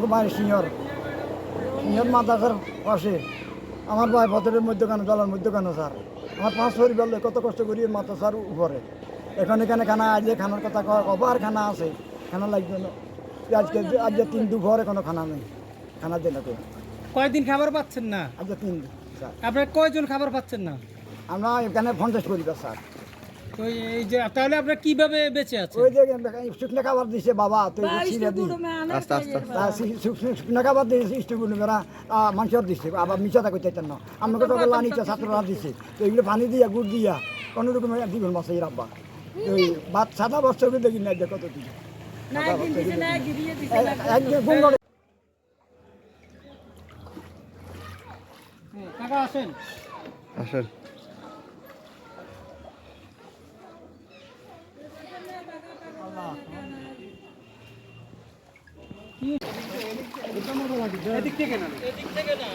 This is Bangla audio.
আমাকে বাড়ি সিনিয়র। সিনিয়র মাদ্রাসার পাশে। আমার ভাই পথের মধ্যে কেন জলের মধ্যে কেন স্যার। আমার পাঁচ পরিবার লোক কত কষ্ট করি মাদ্রাসার উপরে। এখন এখানে খানা আজকে খানার কথা কয়? কবার খানা আছে। খানা লাগবে না। আজকে আজকে তিন দুপুরে কোনো খানা নেই। খানা দিন না কয়দিন খাবার পাচ্ছেন না? আজকে তিন দিন, স্যার। আপনার কয়জন খাবার পাচ্ছেন না? আমরা এখানে পঞ্চাশ পরিবার স্যার। তো এই যে তাহলে আপনার কীভাবে বেঁচে আছেন? ওই যে শুকনো খাবার দিছে বাবা তো ছিঁড়ে আস্তে আস্তে। তা শুকনো খাবার দিয়েছে মানুষের দিচ্ছে আবার মিশাটা করতে চান না। আমাকে তো নিচে ছাত্ররা দিচ্ছে তো এগুলো পানি দিয়া গুড় দিয়া কোনো রকম দিবেন মাসে রাব্বা। ওই ভাত সাদা বস্ত্র দেখি না ফোন করে হুম, কাকা আসেন। আসেন। এদিক থেকে না? এদিক থেকে না